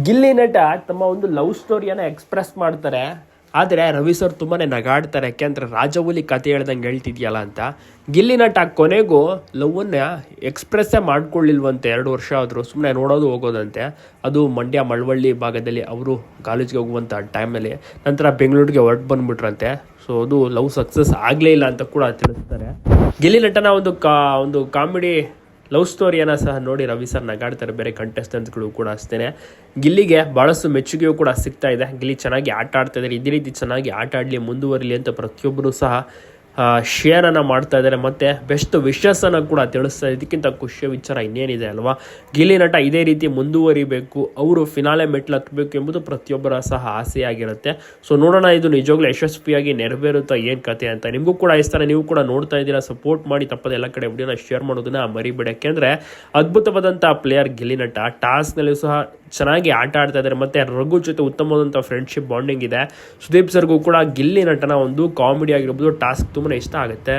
ಗಿಲ್ಲಿ ನಟ ತಮ್ಮ ಒಂದು ಲವ್ ಸ್ಟೋರಿಯನ್ನು ಎಕ್ಸ್ಪ್ರೆಸ್ ಮಾಡ್ತಾರೆ. ಆದರೆ ರವಿ ಸರ್ ತುಂಬಾ ನಗಾಡ್ತಾರೆ. ಯಾಕೆಂದ್ರೆ ರಾಜವೂಲಿ ಕತೆ ಹೇಳ್ದಂಗೆ ಹೇಳ್ತಿದ್ಯಲ್ಲ ಅಂತ. ಗಿಲ್ಲಿ ನಟ ಕೊನೆಗೂ ಲವ್ವನ್ನ ಎಕ್ಸ್ಪ್ರೆಸ್ಸೇ ಮಾಡ್ಕೊಳ್ಳಿಲ್ವಂತೆ. ಎರಡು ವರ್ಷ ಆದರೂ ಸುಮ್ಮನೆ ನೋಡೋದು ಹೋಗೋದಂತೆ. ಅದು ಮಂಡ್ಯ ಮಳವಳ್ಳಿ ಭಾಗದಲ್ಲಿ ಅವರು ಕಾಲೇಜ್ಗೆ ಹೋಗುವಂಥ ಟೈಮಲ್ಲಿ ನಂತರ ಬೆಂಗಳೂರಿಗೆ ಹೊರಟು ಬಂದುಬಿಟ್ರಂತೆ. ಸೊ ಅದು ಲವ್ ಸಕ್ಸಸ್ ಆಗಲೇ ಇಲ್ಲ ಅಂತ ಕೂಡ ತಿಳಿಸ್ತಾರೆ. ಗಿಲ್ಲಿ ನಟನ ಒಂದು ಕಾ, ಒಂದು ಕಾಮಿಡಿ ಲವ್ ಸ್ಟೋರಿಯನ್ನು ಸಹ ನೋಡಿ ರವಿ ಸರ್ ನಗಾಡ್ತಾರೆ. ಬೇರೆ ಕಂಟೆಸ್ಟೆಂಟ್ಸ್ಗಳು ಕೂಡ ಅಷ್ಟೇ ಗಿಲ್ಲಿಗೆ ಭಾಳಷ್ಟು ಮೆಚ್ಚುಗೆಯೂ ಕೂಡ ಸಿಗ್ತಾ ಇದೆ. ಗಿಲ್ಲಿ ಚೆನ್ನಾಗಿ ಆಟ ಆಡ್ತಾ ಇದ್ದಾರೆ ಇದೇ ರೀತಿ ಚೆನ್ನಾಗಿ ಆಟ ಆಡಲಿ, ಮುಂದುವರಿಲಿ ಅಂತ ಪ್ರತಿಯೊಬ್ಬರು ಸಹ ಶೇರನ್ನು ಮಾಡ್ತಾ ಇದ್ದಾರೆ. ಮತ್ತು ಬೆಸ್ಟ್ ವಿಶಸ್ಸನ್ನು ಕೂಡ ತಿಳಿಸ್ತಾ ಇದಕ್ಕಿಂತ ಖುಷಿಯ ವಿಚಾರ ಇನ್ನೇನಿದೆ ಅಲ್ವಾ? ಗಿಲ್ಲಿ ನಟ ಇದೇ ರೀತಿ ಮುಂದುವರಿಬೇಕು, ಅವರು ಫಿನಾಲೆ ಮೆಟ್ಲು ಹತ್ತಬೇಕು ಎಂಬುದು ಪ್ರತಿಯೊಬ್ಬರ ಸಹ ಆಸೆಯಾಗಿರುತ್ತೆ. ಸೊ ನೋಡೋಣ, ಇದು ನಿಜವಾಗ್ಲೂ ಯಶಸ್ವಿಯಾಗಿ ನೆರವೇರುತ್ತಾ ಏನು ಕತೆ ಅಂತ. ನಿಮಗೂ ಕೂಡ ಇಷ್ಟ ನೀವು ಕೂಡ ನೋಡ್ತಾ ಇದ್ದೀರಾ ಸಪೋರ್ಟ್ ಮಾಡಿ, ತಪ್ಪದೆ ಎಲ್ಲ ಕಡೆ ವಿಡಿಯೋನ ಶೇರ್ ಮಾಡೋದನ್ನ ಮರಿಬೇಡಕ್ಕೆ ಯಾಕೆಂದರೆ ಅದ್ಭುತವಾದಂಥ ಪ್ಲೇಯರ್ ಗಿಲ್ಲಿ ನಟ ಟಾಸ್ಕ್ನಲ್ಲೂ ಸಹ ಚೆನ್ನಾಗಿ ಆಟ ಆಡ್ತಾ ಇದ್ದಾರೆ. ಮತ್ತು ರಘು ಜೊತೆ ಉತ್ತಮವಾದಂಥ ಫ್ರೆಂಡ್ಶಿಪ್ ಬಾಂಡಿಂಗ್ ಇದೆ. ಸುದೀಪ್ ಸರ್ಗೂ ಕೂಡ ಗಿಲ್ಲಿ ನಟನ ಒಂದು ಕಾಮಿಡಿ ಆಗಿರ್ಬೋದು. ಟಾಸ್ಕ್ ತುಂಬಾ ಇಷ್ಟ ಆಗುತ್ತೆ.